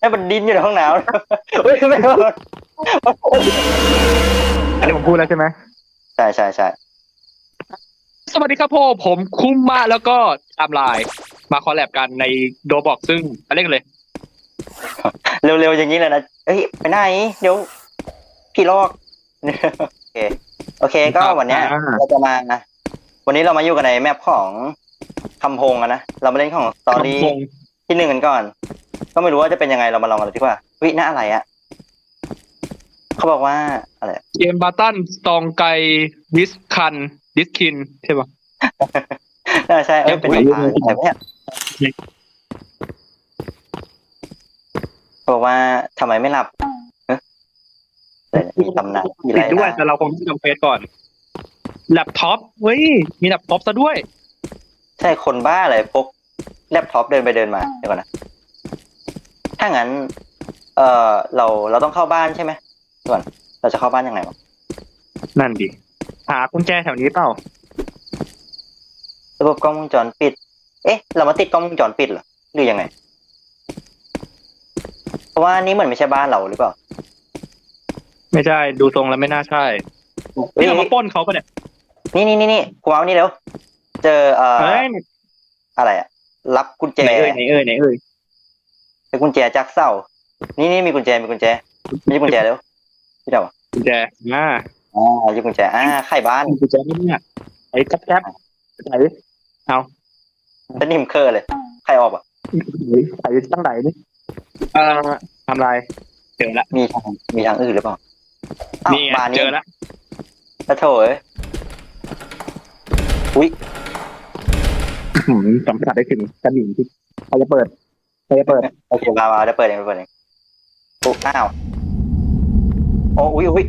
ให้มันดิ้นอยู่ในห้องน้ำเฮ้ยไม่โดนอันนี้ผมพูดแล้วใช่ไหมใช่ใช่ใช่สวัสดีครับพ่อผมคุ้มมาแล้วก็ตามไลน์มาคอลแลบกันในโดบอกซึ่งไปเล่นกันเลย เร็วๆอย่างนี้เลยนะเอ้ยไปไหนเดี๋ยวพี่ลอก โอเค โอเคก็วันเนี้ยอ่าเราจะมาวันนี้เรามาอยู่กันในแมปของคำพงอะนะ เรามาเล่นของสตอรี่คำพง ที่หนึ่งกันก่อน ก็ไม่รู้ว่าจะเป็นยังไงเรามาลองกันเลยดีกว่าวิหน้าอะไรอะเขาบอกว่าอะไรอะเกมบาตันสตองไกดิสคันดิสคินใช่ปะน่าใช่เอ้ยเป็นเอ้สะยพานอะไรวะเนี่ยเขาบอกว่าทำไมไม่หลับเอ๊ะแต่มีตำนานมีอะไรติดด้วยนะแต่เราคงต้องทำเฟซก่อนแล็ปท็อปเฮ้ยมีแล็ปท็อปซะด้วย ใช่คนบ้าอะไรพก แล็ปท็อปเดินไปเดินมาเดี๋ยวก่อนนะถ้างั้น เออเราเราต้องเข้าบ้านใช่ไหมเดี๋ยวก่อนเราจะเข้าบ้านยังไงวะนั่นดิหากุญแจแถวนี้เปล่าระบบกล้องวงจรปิด เอ๊ะ เรามาติดกล้องวงจรปิดเหรอหรือยังไง เพราะว่านี่เหมือนไม่ใช่บ้านเราหรือเปล่าไม่ใช่ดูทรงแล้วไม่น่าใช่เฮ้ยนี่เรามาปล้นเขาปะเนี่ยนี่นี่นี่นี่กูเอานี่เร็วเจอเอ่อเฮ้ยอะไรอะ รับกุญแจไหนเอ่ยไหนเอ่ยไหนเอ่ยเป็นกุญแจจากเสานี่นี่มีกุญแจมีกุญแจไม่ใช่กุญแจเร็วพี่เดากุญแจอ่าอ่าหยิบกุญแจอ่าไข่บ้านกุญแจนี่เนี่ยไอ้แก๊บแก๊บไหนเอาจะนิ่มเคอร์เลยใครออกอะไหนตั้งไหนนี่เอ่อทำลายเจอละมีทางมีทางอื่นหรือเปล่าอ้าวนี่ไงบานเจนี้อละแล้วโถเอ้ยอุ้ยหืม สัมผัสได้ถึงกระหนิ่งที่ใครจะเปิดใครจะเปิดโอเคมามาได้เปิดเองได้เปิดเองโอ้อ้าวโอ้อุ้ยอุ้ย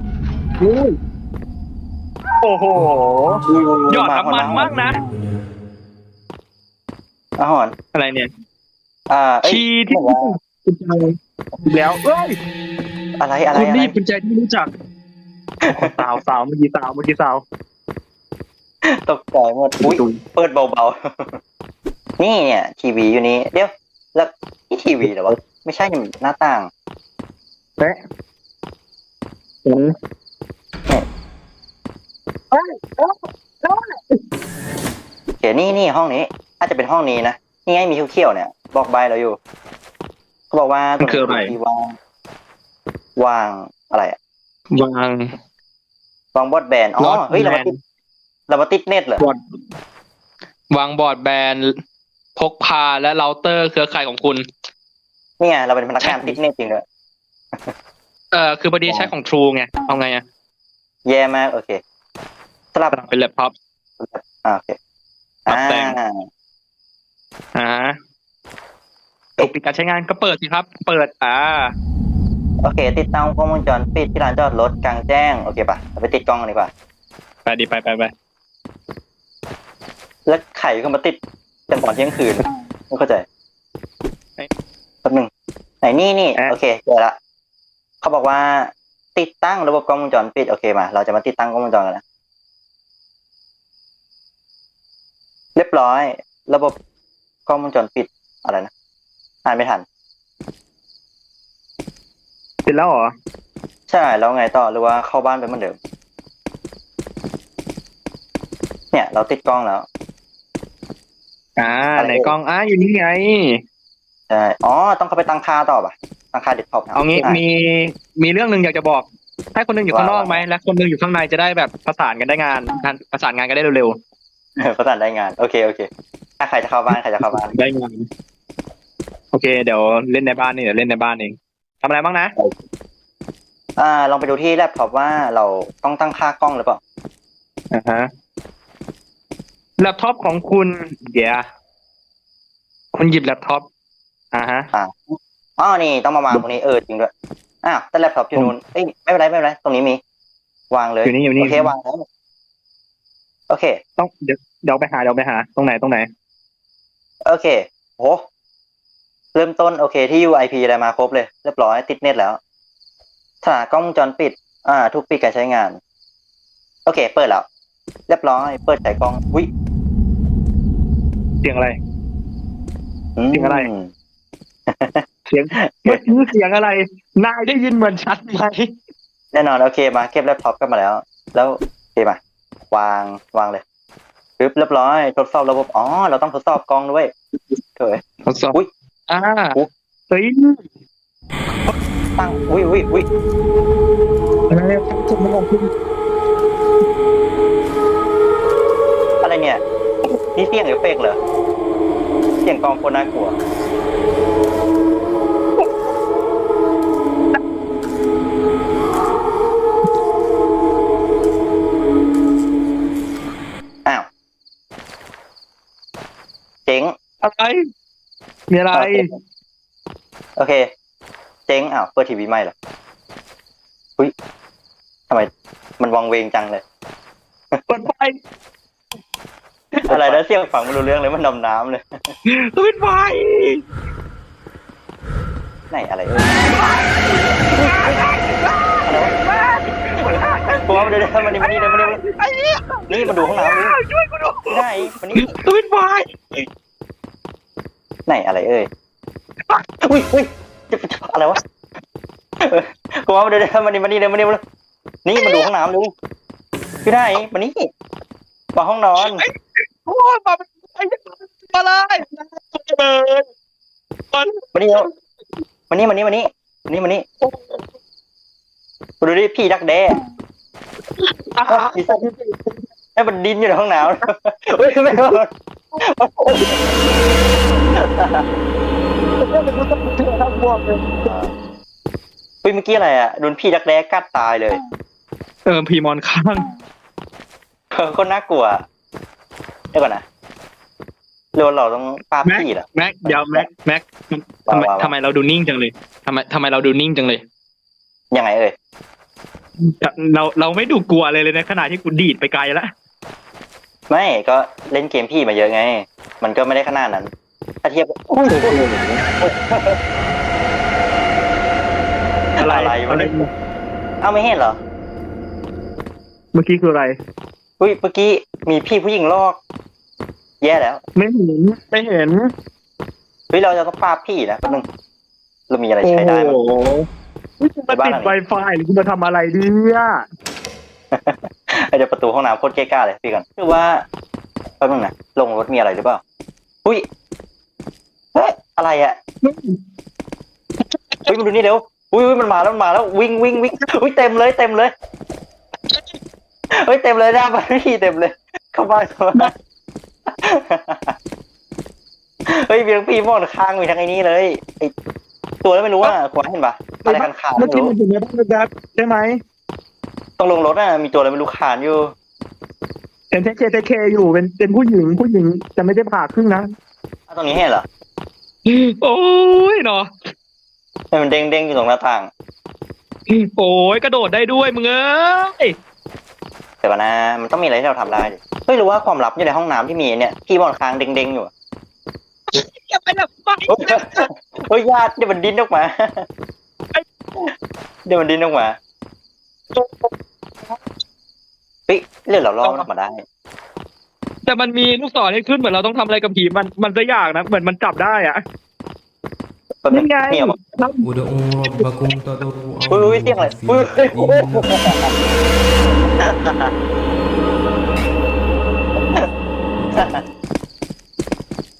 โอ้โหอุ้ยอุ้ยอดน้ำมันมากนะอาหอนอะไรเนี่ย อ่าเอ้ยชีที่บอกว่ากุญแจอีกแล้วเอ้ยอะไรอะไรคุณอะไรรีบกุญแจที่รู้จักสาวสาวเมื่อกี้สาวเมื่อกี้สาว ตกใจหมดอุ้ยเปิดเบาๆ นี่เนี่ย ทีวีอยู่นี้ เดี๋ยว แล้วนี่ทีวีเหรอวะ ไม่ใช่นี่มันหน้าต่างเอ๊ะอืมโอเคนี่นี่ห้องนี้อาจจะเป็นห้องนี้นะ นี่ไงมีเขียวๆเนี่ย บอกใบเราอยู่ เขาบอกว่าตรงนี้ที่วาง วางอะไรอะวาง วางบอร์ดแบน อ๋อ Broadband เฮ้ยเรามาติด เรามาติดเน็ตเหรอบอร์ดวางบอร์ดแบนพกพาและเราเตอร์เครือข่ายของคุณ นี่ไงเราเป็นพนักงานติดเน็ตจริงเลยเอ่อคือพอดีใช้ของ True ไง เอาไงอะแย่มากโอเคสลับสลับเป็นแล็ปท็อปอ่าโอเคปรัอ่าบแต่งอ่าถูกปิดการใช้งานก็เปิดสิครับ เปิดอ่าโอเค ติดตั้งกล้องวงจรปิดที่ร้านจอดรถกลางแจ้ง โอเคปะเราไปติดกล้องกันดีกว่า ไปดีไปไปไป แล้วไข่ก็มาติดกันตอนเที่ยงคืนไม่เข้าใจแป๊บหนึงไหนนี่นี่โอเคเจอละเขาบอกว่า ติดตั้งระบบกล้องวงจรปิดโอเคมา เราจะมาติดตั้งกล้องวงจรกันนะเรียบร้อย ระบบกล้องวงจรปิดอะไรนะอ่านไม่ทันติดแล้วเหรอ ใช่แล้วไงต่อหรือว่าเข้าบ้านไปเหมือนเดิม เนี่ย เราติดกล้องแล้ว อ่าอะไรไหนกล้องอ่าอยู่นี่ไงใช่อ๋อต้องเข้าไปตั้งค่าต่อป่ะตั้งค่าเด็ดท็อปเอางี้มีมีเรื่องหนึ่งอยากจะบอก ให้คนหนึงอยู่ข้างนอกไหมและคนหนึงอยู่ข้างในจะได้แบบประสานกันได้งานงานประสานงานกันได้เร็วประสานได้งาน โอเคโอเคถ้าใครจะเข้าบ้านใครจะเข้าบ้านๆได้งานโอเค เดี๋ยวเล่นในบ้านนี่เดี๋ยวเล่นในบ้านเองทำอะไรบ้างนะอ่าลองไปดูที่แล็ปท็อปว่าเราต้องตั้งค่ากล้องหรือเปล่าอ่าฮะ แล็ปท็อปของคุณเดี๋ยวคุณหยิบแล็ปท็อปอ่าฮะอ๋อนี่ต้องมาวางตรงนี้เออจริงด้วยอ้าวแต่แล็ปท็อปอยู่นู้นเอ้ยไม่เป็นไรไม่เป็นไรตรงนี้มี วางเลยอยู่นี่อยู่นี่ โอเควางแล้วโอเค ต้องเดี๋ยวเดี๋ยวไปหาเดี๋ยวไปหา ตรงไหนตรงไหน โอเคโหเริ่มต้นโอเคที่ UIP อะไรมาครบเลย เรียบร้อยติดเน็ตแล้วสถานกล้องวงจรปิด อ่า ทุกปีการใช้งาน โอเค เปิดแล้ว เรียบร้อย เปิดใช้กล้องวิเสียงอะไรอืมจริงอะไร เสียงเมื่อกี้เสียงอะไร นายได้ยินเหมือนชัดไหมแน่นอนโอเคมาเก็บแล็ปท็อปกลันมาแล้ว แล้วโอเคมาวางวางเลยปึ๊บเรียบร้อยทดสอบระบบอ๋อเราต้องทดสอบกล้องด้วยเถยทดสอบอุ๊ยอ่าอุ๊ยเฮ้ยตั้งอุ้ยอุ้ยอุ้ยอะไรเนี่ยคุณไม่ลองคุณอะไรเนี่ยนี่เสียงเอฟเฟกต์เหรอเสียงกล้องคนน่ากลัว อ้าว เจ๋งอะไร มีอะไร โอเค เจ๊ง อ้าว เปิดทีวีไม่เหรออุ้ยทำไม มันวังเวงจังเลย เปิดไฟ อะไรนะเสียงฟังไม่รู้เรื่องเลยมันดำน้ำเลยเปิดไฟไหนอะไรเอ่ยผมว่ามันเดินมานี่มานี่เดินมานี่มานี่ไอ้เหี้ยนี่มาดูห้องน้ำนี่ช่วยกูดูไหนมานี่เปิดไฟไหนอะไรเอ่ยอุ้ยอุ้ยจะอะไรวะเออผมว่ามันเดินมานี่มานี่เดินมานี่มานี่มาดูห้องน้ำดูพี่ไหนมานี่มาห้องนอน โอ้ยมาเป็นไอ้เหี้ยอะไรเลยมันมานี่แล้วมานี่มานี่มานี่มานี่มานี่ดูดิพี่ดักแด้อะอีสัตว์ให้มันดินอยู่ในห้องหน้ำเฮ้ยไม่เอาเฮ้ยเมื่อกี้อะไรอะโดนพี่ดักแด้กัดตายเลย เออพีมอนข้าง เออคนน่ากลัว ดี๋ยวก่อนนะเรือเราต้องปราบพี่เหรอ แม็กเดี๋ยวแม็กแม็กทำไมว่าว่า ทำไมเราดูนิ่งจังเลยทำไมทำไมเราดูนิ่งจังเลยยังไงเอ่ยเราเราไม่ดูกลัวเลยเลยในขณะที่กูดีดไปไกลแล้วไม่ก็เล่นเกมพี่มาเยอะไง มันก็ไม่ได้ขนาดนั้นถ้าเทียบอุ้ยอะไรอะไรวะอะไรเนี่ยเอ้าไม่เห็นเหรอเมื่อกี้คืออะไร อุ้ยเมื่อกี้มีพี่ผู้หญิงลอก แย่แล้วไม่เห็นไม่เห็นเฮ้ยเราจะต้องปราบพี่นะแป๊บนึงเรามีอะไรใช้ได้มั้ยโอ้โหนี่กูมาติดไวไฟหรือกูมาทำอะไรเนี่ยเดี๋ยวประตูห้องน้ำโคตรเก๊กล้าเลยพี่ก่อนคือว่าแป๊บนึงนะลงรถมีอะไรหรือเปล่าอุ้ยเฮ้ยอะไรอะเฮ้ยมาดูนี่เร็วอุ้ยอุ้ยมันมาแล้วมันมาแล้ววิ่งวิ่งวิ่งอุ้ยเต็มเลยเต็มเลย เฮ้ยเต็มเลยหน้าบ้านพี่เต็มเลย เข้าบ้านเข้าบ้านเฮ้ยมีทั้งพี่มอนข้างมีทั้งไอ้นี่เลยไอตัวแล้วไม่รู้อะขวาเห็นปะอะไรกันขาดเมื่อไม่กี้รู้มันอยู่ในบ้านแบบใช่ไหมต้องลงรถอะมีตัวอะไรไม่รู้ขานอยู่เป็นเทเคเทเคอยู่เป็นเป็นผู้หญิงผู้หญิงจะไม่ได้ผ่าครึ่งนะอ้าวตรงนี้เห็นเหรอโอ้ยเนาะให้มันเด้งเด้งๆอยู่ตรงหน้าต่าง โอ้ยกระโดดได้ด้วยมึงเอ้ยเดี๋ยวก่อนนะ มันต้องมีอะไรที่เราทำได้ดิเฮ้ยหรือว่าความลับอยู่ในห้องน้ำที่มีเนี่ยพี่บอลค้างเด้งเด้งๆอยู่อะอย่าไปแบบไปเฮ้ยเฮ้ยญาติเดี๋ยวมันดิ้นออกมา เดี๋ยวมันดิ้นออกมาเฮ้ยเรื่องเราล่อมันออกมาได้ แต่มันมีลูกศรให้ขึ้นเหมือนเราต้องทำอะไรกับผีมันมันจะยากนะเหมือนมันจับได้อะ แบบนี้ไงเหนียวอุดอูบากุงตตูอุ้ยเสียงอะไรอุ้ยโอ้โห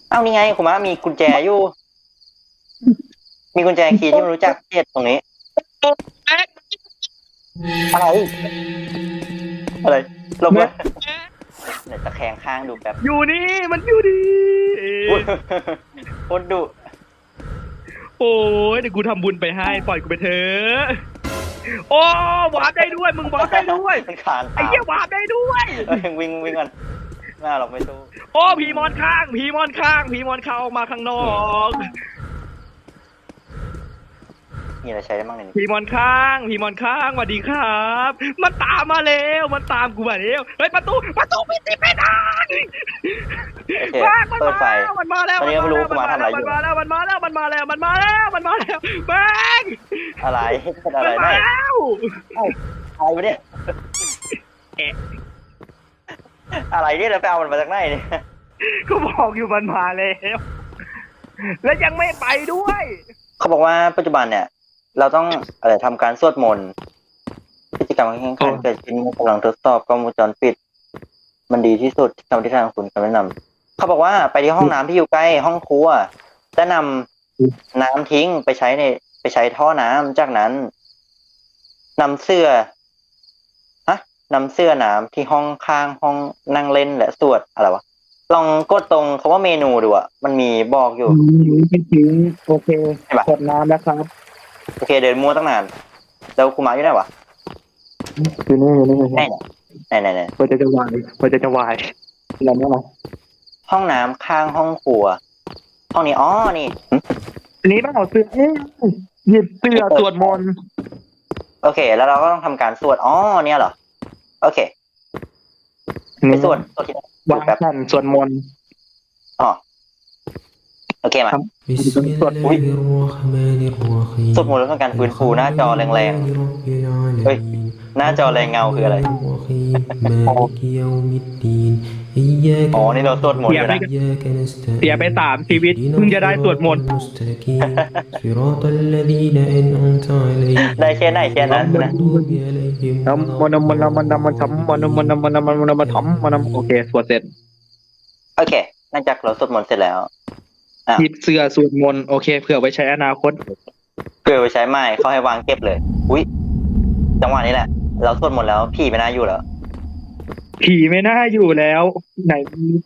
เอานี่ไงผมว่ามีกุญแจอยู่ มีกุญแจคีย์ที่มันรู้จักเจ็ดตรงนี้ อะไร อะไรลงมาเดี๋ยวจะแข่งข้างดูแบบ อยู่นี่ มันอยู่ดีโคตดู โอ้ยเดี๋ยวกูทำบุญไปให้ปล่อยกูไปเถอะโอ้วาร์ปได้ด้วย มึงวาร์ปได้ด้วยมันขานไอ้ตามเหี้ยวาร์ปได้ด้วย เอ้ยวิ่งวิ่งกันหน้าเราไม่สู้ โอ้ผีมอนข้างผีมอนข้างผีมอนเข้าออกมาข้างนอก มีอะไรใช้ได้บ้างในนี้ผีมอนข้างผีมอนข้างสวัสดีครับ มันตามมาแล้วมันตามกูมาแล้วเฮ้ยประตูประตูปิดไม่ได้โอเคว้ายมันเปิดไฟ มาแล้วมันมาแล้วตอนนี้ก็ไม่รู้กูมาทำอะไรอยู่ มันมาแล้วมันมาแล้วมันมาแล้วมันมาแล้วมันมาแล้วแบงอะไรเป็นอะไรมันมาได้แล้วอะไรวะเนี่ยเอ๊ะอะไรเนี่ยเราไปเอามันมาจากไหนเนี่ยก็บอกอยู่มันมาแล้ว แล้วยังไม่ไปด้วยบอกว่าปัจจุบันเนี่ย เราต้องอะไรทำการสวดมนต์กิจกรรมแข่งขันเกิดขึ้นเมื่อกำลังทดสอบกล้องวงจรปิด มันดีที่สุดที่คำที่ทางคุณคำแนะนำเขาบอกว่าไปที่ห้องน้ำที่อยู่ใกล้ห้องครัวจะนำน้ำทิ้งไปใช้ใน ไปใช้ท่อน้ำจากนั้นนำเสื้อฮะนำเสื้อน้ำที่ห้องข้างห้องนั่งเล่นและสวดอะไรวะลองกดตรงคาว่าเมนูดูอะมันมีบอกอยู่ไม่ถึงโอเคใช่ปะกดน้ำแล้วครับ โอเคเดินมั่วตั้งนาน แล้วครูมาอยู่ไหนวะอยู่นี่อยู่นี่ไหนไหนไหนไหนพอจะจะวายพอจะจะวายอะไรเนี่ยนะห้องน้ำข้างห้องครัว ห้องนี้อ๋อนี่หึอันนี้เปล่าเสื้อเอ๊ะหยิบเสื้อสวดมนต์โอเค แล้วเราก็ต้องทำการสวดอ๋อเนี่ยเหรอโอเคไปสวดสวดที่ไหนสววาดงแบบแผ่นสวดมนต์อ๋อ โอเคไหมสวดอุ้ยสวดมนต์แล้วต้การฟื้นฟูหน้าจอแรงๆเฮ้ยหน้าจอแรงเงาคืออะไรอ๋อนี่เราสวดมนต์นะเสียไปสามชีวิตเพิ่งจะได้สวดมนต์ได้แค่ไหนแค่นั้นนะมันมันมันมันทำมันมันมันมันมันมันทำมันโอเคสวดเสร็จ โอเคหลังจากเราสวดมนต์เสร็จแล้ว หยิบเสื้อสวดมนต์โอเคเผื่อไว้ใช้อนาคตเพื่อไปใช้ไม้เขาให้วางเก็บเลย อุ้ยจังหวะนี้แหละ เราสวดมนต์แล้วผีไม่น่าอยู่แล้ว ผีไม่น่าอยู่แล้ว ไหน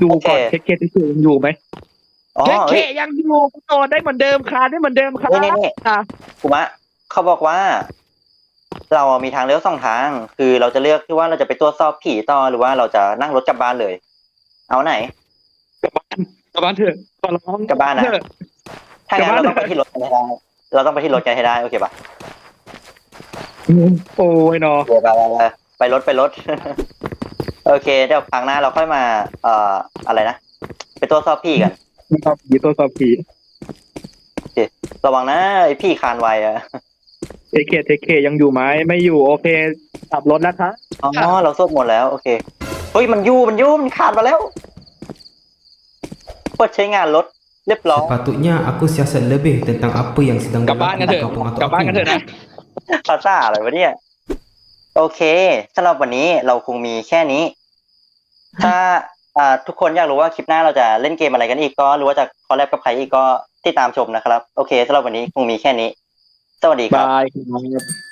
ดูก่อนโอเคเช็คเคสที่อยู่ยังอยู่ไหมอ๋อเช็คเคเฮ้ย ยังอยู่นอนได้เหมือนเดิมคลานได้เหมือนเดิมครับนี่นี่อะครูมะเขาบอกว่า เราอะมีทางเลือกสองทาง คือเราจะเลือกที่ว่าเราจะไปตรวจสอบผีต่อหรือว่าเราจะนั่งรถกลับบ้านเลย เอาไหน กลับบ้านกลับบ้านเถอะขอร้องกลับบ้านนะ เถอะถ้างั้นกลัเราบบ้านต้องไปที่รถกันให้ได้เราต้องไปที่รถกันให้ได้โอเคปะโอ้ยเนาะโอเคไปไปไปไปรถไปรถ โอเคเดี๋ยวครั้งหน้าเราค่อยมา เอ่ออะไรนะไปตรวจสอบผีกันสอบผีตัวสอบผีระวังนะไอพี่คานไวอะเทเคเทเคยังอยู่ไหมไม่อยู่ โอเคขับรถแล้วครับอ๋อเราสวดหมดแล้วโอเคเฮ้ยมันยู่มันยู่มันขาดมาแล้ว เปิดใช้งานรถเรียบร้อย Sepatutnya aku siasat lebih tentang apa yang sedang กลับบ้านกันเถอะ berlaku di kampung กลับบ้านกันเถอะนะ ภาษาอะไรวะเนี่ย โอเคสำหรับวันนี้เราคงมีแค่นี้ ถ้าอ่าทุกคนอยากรู้ว่าคลิปหน้าเราจะเล่นเกมอะไรกันอีกก็หรือว่าจะคอลแลบกับใครอีกก็ติดตามชมนะครับ โอเคสำหรับวันนี้คงมีแค่นี้ สวัสดีครับ บายครับ